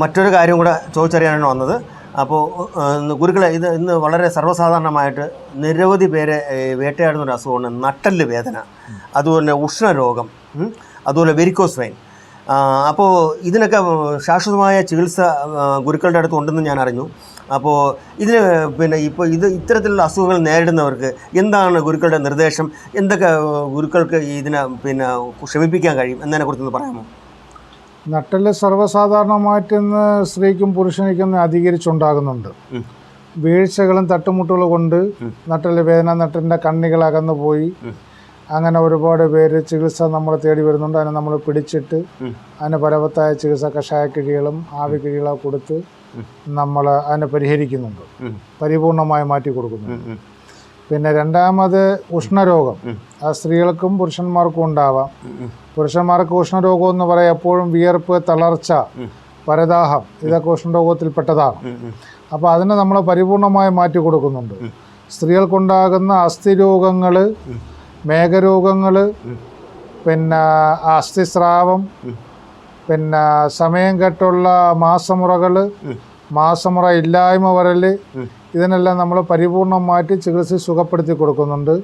മറ്റൊരു കാര്യം കൂടെ ചോദിച്ചറിയാനാണ് വന്നത്. അപ്പോൾ ഗുരുക്കളെ ഇത് ഇന്ന് വളരെ സർവസാധാരണമായിട്ട് നിരവധി പേരെ വേട്ടയാടുന്ന ഒരു അസുഖമാണ് നട്ടൽ വേദന അതുപോലെ ഉഷ്ണരോഗം അതുപോലെ വെരിക്കോസ് വൈൻ അപ്പോൾ ഇതിനൊക്കെ ശാശ്വതമായ ചികിത്സ ഗുരുക്കളുടെ അടുത്ത് ഉണ്ടെന്ന് ഞാൻ അറിഞ്ഞു. അപ്പോൾ ഇതിന് പിന്നെ ഇപ്പോൾ ഇത് ഇത്തരത്തിലുള്ള അസുഖങ്ങൾ നേരിടുന്നവർക്ക് എന്താണ് ഗുരുക്കളുടെ നിർദ്ദേശം? എന്തൊക്കെ ഗുരുക്കൾക്ക് ഇതിനെ പിന്നെ ക്ഷമിപ്പിക്കാൻ കഴിയും? എന്നതിനെക്കുറിച്ചൊന്ന് പറയാമോ? നട്ടൽ സർവസാധാരണമായിട്ട് ഇന്ന് സ്ത്രീക്കും പുരുഷനിക്കും അധികരിച്ചുണ്ടാകുന്നുണ്ട്. വീഴ്ചകളും തട്ടുമുട്ടുകളും കൊണ്ട് നട്ടൽ വേദന നട്ടലിന്റെ കണ്ണികൾ അകന്നു പോയി അങ്ങനെ ഒരുപാട് പേര് ചികിത്സ നമ്മൾ തേടി വരുന്നുണ്ട് അതിനെ നമ്മൾ പിടിച്ചിട്ട്. അതിന് ഫലവത്തായ ചികിത്സ കഷായ കിഴികളും ആവി കിഴികളൊക്കെ കൊടുത്ത് നമ്മൾ അതിനെ പരിഹരിക്കുന്നുണ്ട്. പരിപൂർണമായി മാറ്റി കൊടുക്കുന്നുണ്ട്. പിന്നെ രണ്ടാമത് ഉഷ്ണരോഗം. ആ സ്ത്രീകൾക്കും പുരുഷന്മാർക്കും ഉണ്ടാവാം. പുരുഷന്മാർക്ക് ഉഷ്ണരോഗം എന്ന് പറയാം എപ്പോഴും വിയർപ്പ് തളർച്ച പരദാഹം ഇതൊക്കെ ഉഷ്ണരോഗത്തിൽപ്പെട്ടതാണ്. അപ്പോൾ അതിനെ നമ്മൾ പരിപൂർണമായി മാറ്റി കൊടുക്കുന്നുണ്ട്. സ്ത്രീകൾക്കുണ്ടാകുന്ന അസ്ഥിരോഗങ്ങൾ മേഘരോഗങ്ങൾ പിന്നെ അസ്ഥിസ്രാവം പിന്നെ സമയം കെട്ടുള്ള മാസമുറകൾ മാസമുറ ഇല്ലായ്മ വരൽ ഇതിനെല്ലാം നമ്മൾ പരിപൂർണമായിട്ട് ചികിത്സ സുഖപ്പെടുത്തി കൊടുക്കുന്നുണ്ട്.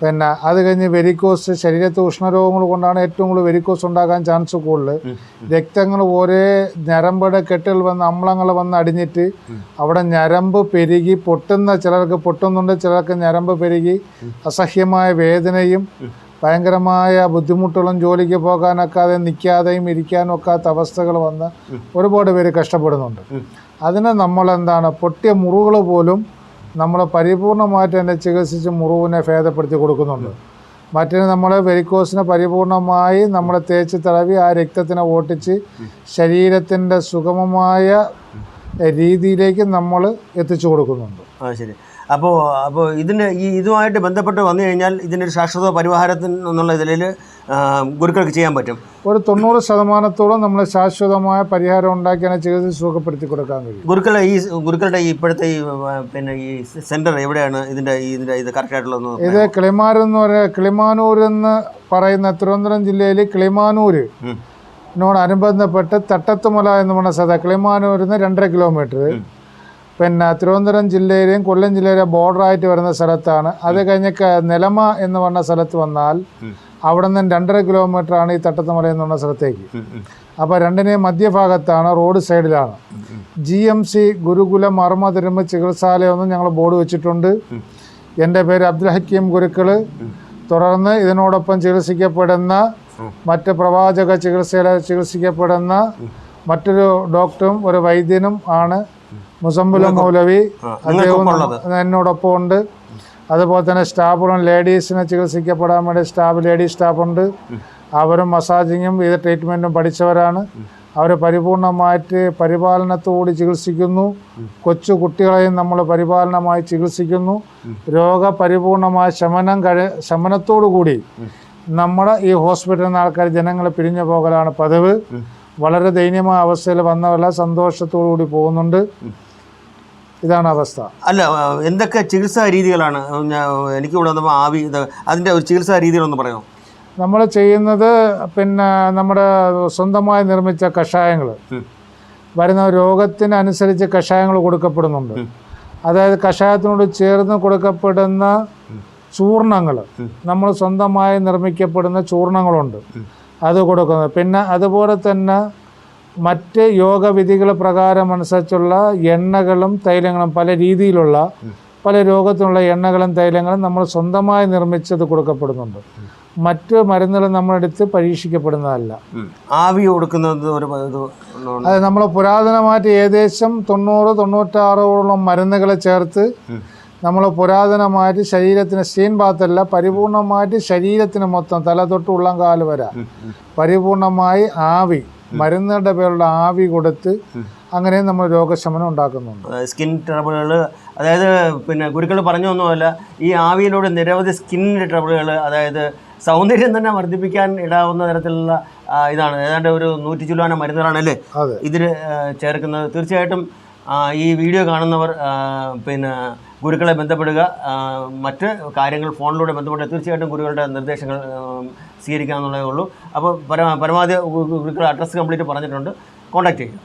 പിന്നെ അത് കഴിഞ്ഞ് വെരിക്കോസ് ശരീരത്തെ ഉഷ്ണരോഗങ്ങൾ കൊണ്ടാണ് ഏറ്റവും കൂടുതൽ വെരിക്കോസ് ഉണ്ടാകാൻ ചാൻസ് കൂടുതൽ. രക്തങ്ങൾ ഒരേ ഞരമ്പുടെ കെട്ടുകൾ വന്ന് അമ്ലങ്ങൾ വന്ന് അടിഞ്ഞിട്ട് അവിടെ ഞരമ്പ് പെരുകി പൊട്ടുന്ന ചിലർക്ക് പൊട്ടുന്നുണ്ട് ചിലർക്ക് ഞരമ്പ് പെരുകി അസഹ്യമായ വേദനയും ഭയങ്കരമായ ബുദ്ധിമുട്ടുകളും ജോലിക്ക് പോകാനൊക്കാതെ നിൽക്കാതെയും ഇരിക്കാനും ഒക്കാത്ത അവസ്ഥകൾ വന്ന് ഒരുപാട് പേര് കഷ്ടപ്പെടുന്നുണ്ട്. അതിനെ നമ്മൾ എന്താണ് പൊട്ടിയ മുറിവുകൾ പോലും നമ്മൾ പരിപൂർണമായിട്ട് തന്നെ ചികിത്സിച്ച് മുറിവിനെ ഭേദപ്പെടുത്തി കൊടുക്കുന്നുണ്ട്. മറ്റൊരു നമ്മൾ വെരിക്കോസിനെ പരിപൂർണമായി നമ്മൾ തേച്ച് തടവി ആ രക്തത്തിനെ ഓട്ടിച്ച് ശരീരത്തിന്റെ സുഗമമായ രീതിയിലേക്ക് നമ്മൾ എത്തിച്ചു കൊടുക്കുന്നുണ്ട്. ആ ശരി. അപ്പോൾ അപ്പോൾ ഇതിന് ഈ ഇതുമായിട്ട് ബന്ധപ്പെട്ട് വന്നു കഴിഞ്ഞാൽ ഇതിനൊരു ശാശ്വത പരിഹാരത്തിന് എന്നുള്ള ഇതിൽ ഗുരുക്കൾക്ക് ചെയ്യാൻ പറ്റും. ഒരു തൊണ്ണൂറ് ശതമാനത്തോളം നമ്മൾ ശാശ്വതമായ പരിഹാരം ഉണ്ടാക്കിയാണ് ചികിത്സ സുഖപ്പെടുത്തി കൊടുക്കാൻ കഴിയും. ഗുരുക്കളെ ഈ ഗുരുക്കളുടെ ഈ ഇപ്പോഴത്തെ ഈ പിന്നെ ഈ സെന്റർ എവിടെയാണ് ഇതിന്റെ ഇതിന്റെ ഇത് കറക്റ്റായിട്ടുള്ളത് ഇത് കിളിമാനൂർ എന്ന് പറയുക കിളിമാനൂർ എന്ന് പറയുന്ന തിരുവനന്തപുരം ജില്ലയിൽ കിളിമാനൂർ. നോടനുബന്ധപ്പെട്ട് തട്ടത്തുമല എന്ന് പറഞ്ഞ സ്ഥലം കിളിമാനൂരിൽ നിന്ന് രണ്ടര കിലോമീറ്റർ പിന്നെ തിരുവനന്തപുരം ജില്ലയിലെയും കൊല്ലം ജില്ലയിലെയും ബോർഡറായിട്ട് വരുന്ന സ്ഥലത്താണ്. അത് കഴിഞ്ഞ് നിലമ എന്ന് പറഞ്ഞ സ്ഥലത്ത് വന്നാൽ അവിടെ നിന്ന് രണ്ടര കിലോമീറ്റർ ആണ് ഈ തട്ടത്തുമല എന്ന് പറഞ്ഞ സ്ഥലത്തേക്ക്. അപ്പോൾ രണ്ടിനെയും മധ്യഭാഗത്താണ് റോഡ് സൈഡിലാണ്. ജി എം സി ഗുരുകുല മർമ്മ തിരുമ്പ് ചികിത്സാലയമൊന്നും ഞങ്ങൾ ബോർഡ് വെച്ചിട്ടുണ്ട്. എന്റെ പേര് അബ്ദുൽ ഹക്കീം ഗുരുക്കൾ തുടർന്ന് ഇതിനോടൊപ്പം ചികിത്സിക്കപ്പെടുന്ന മറ്റ് പ്രവാചക ചികിത്സയിൽ ചികിത്സിക്കപ്പെടുന്ന മറ്റൊരു ഡോക്ടറും ഒരു വൈദ്യനും ആണ് മുസമ്പുല മൗലവി. നമ്മ- എന്നോടൊപ്പം ഉണ്ട്. അതുപോലെ തന്നെ സ്റ്റാഫുകളും ലേഡീസിനെ ചികിത്സിക്കപ്പെടാൻ വേണ്ടി സ്റ്റാഫ് ലേഡീസ് സ്റ്റാഫുണ്ട്. അവരും മസാജിങ്ങും ഇത് ട്രീറ്റ്മെന്റും പഠിച്ചവരാണ്. അവർ പരിപൂർണമായിട്ട് പരിപാലനത്തോടെ ചികിത്സിക്കുന്നു. കൊച്ചു കുട്ടികളെയും നമ്മൾ പരിപാലനമായി ചികിത്സിക്കുന്നു. രോഗപരിപൂർണമായ ശമനം കഴി ശമനത്തോടു കൂടി നമ്മുടെ ഈ ഹോസ്പിറ്റലിൽ നിന്ന് ആൾക്കാർ ജനങ്ങൾ പിരിഞ്ഞു പോകലാണ് പതിവ്. വളരെ ദയനീയമായ അവസ്ഥയിൽ വന്നവരെല്ലാം സന്തോഷത്തോടു കൂടി പോകുന്നുണ്ട്. ഇതാണ് അവസ്ഥ. അല്ല എന്തൊക്കെ ചികിത്സാ രീതികളാണ്? എനിക്ക് ഇവിടെ വന്നപ്പോൾ ആവി അതിന്റെ ഒരു ചികിത്സാ രീതികളൊന്ന് പറയാമോ നമ്മൾ ചെയ്യുന്നത് പിന്നെ നമ്മുടെ സ്വന്തമായി നിർമ്മിച്ച കഷായങ്ങൾ. വരുന്ന രോഗത്തിനനുസരിച്ച് കഷായങ്ങൾ കൊടുക്കപ്പെടുന്നുണ്ട്. അതായത് കഷായത്തിനോട് ചേർന്ന് കൊടുക്കപ്പെടുന്ന ചൂർണങ്ങൾ. നമ്മൾ സ്വന്തമായി നിർമ്മിക്കപ്പെടുന്ന ചൂർണങ്ങളുണ്ട്. അത് കൊടുക്കുന്നത്. പിന്നെ അതുപോലെ തന്നെ മറ്റ് യോഗവിധികൾ പ്രകാരം അനുസരിച്ചുള്ള എണ്ണകളും തൈലങ്ങളും പല രീതിയിലുള്ള പല രോഗത്തിനുള്ള എണ്ണകളും തൈലങ്ങളും നമ്മൾ സ്വന്തമായി നിർമ്മിച്ചത് കൊടുക്കപ്പെടുന്നുണ്ട്. മറ്റ് മരുന്നുകൾ നമ്മളെടുത്ത് പരീക്ഷിക്കപ്പെടുന്നതല്ല. ആവി കൊടുക്കുന്നത് ഒരു അത് നമ്മൾ പുരാതനമായിട്ട് ഏകദേശം തൊണ്ണൂറ് തൊണ്ണൂറ്റാറോളം മരുന്നുകളെ ചേർത്ത് നമ്മൾ പുരാതനമായിട്ട് ശരീരത്തിന് സ്റ്റീൻ ബാത്തല്ല പരിപൂർണമായിട്ട് ശരീരത്തിന് മൊത്തം തല തൊട്ട് ഉള്ളം കാൽ വരെ. പരിപൂർണമായി ആവി മരുന്നുകളുടെ പേരുള്ള ആവി കൊടുത്ത് അങ്ങനെ നമ്മൾ രോഗശമനം ഉണ്ടാക്കുന്നുണ്ട്. സ്കിൻ ട്രബിളുകൾ അതായത് പിന്നെ ഗുരുക്കൾ പറഞ്ഞു ഒന്നുമല്ല ഈ ആവിയിലൂടെ നിരവധി സ്കിൻ ട്രബിളുകൾ അതായത് സൗന്ദര്യം തന്നെ വർദ്ധിപ്പിക്കാൻ ഇടാവുന്ന തരത്തിലുള്ള ഇതാണ്. ഏതാണ്ട് ഒരു നൂറ്റി ചുല്ലാന മരുന്നുകളാണല്ലേ അല്ലേ ഇതിൽ ചേർക്കുന്നത്. തീർച്ചയായിട്ടും ഈ വീഡിയോ കാണുന്നവർ പിന്നെ ഗുരുക്കളെ ബന്ധപ്പെടുക മറ്റ് കാര്യങ്ങൾ ഫോണിലൂടെ ബന്ധപ്പെട്ട് തീർച്ചയായിട്ടും ഗുരുക്കളുടെ നിർദ്ദേശങ്ങൾ സ്വീകരിക്കാമെന്നുള്ളതേ ഉള്ളൂ. അപ്പോൾ പരമാ പരമാവധി ഗുരുക്കളുടെ അഡ്രസ്സ് കംപ്ലീറ്റ് പറഞ്ഞിട്ടുണ്ട്. കോൺടാക്ട് ചെയ്യുക.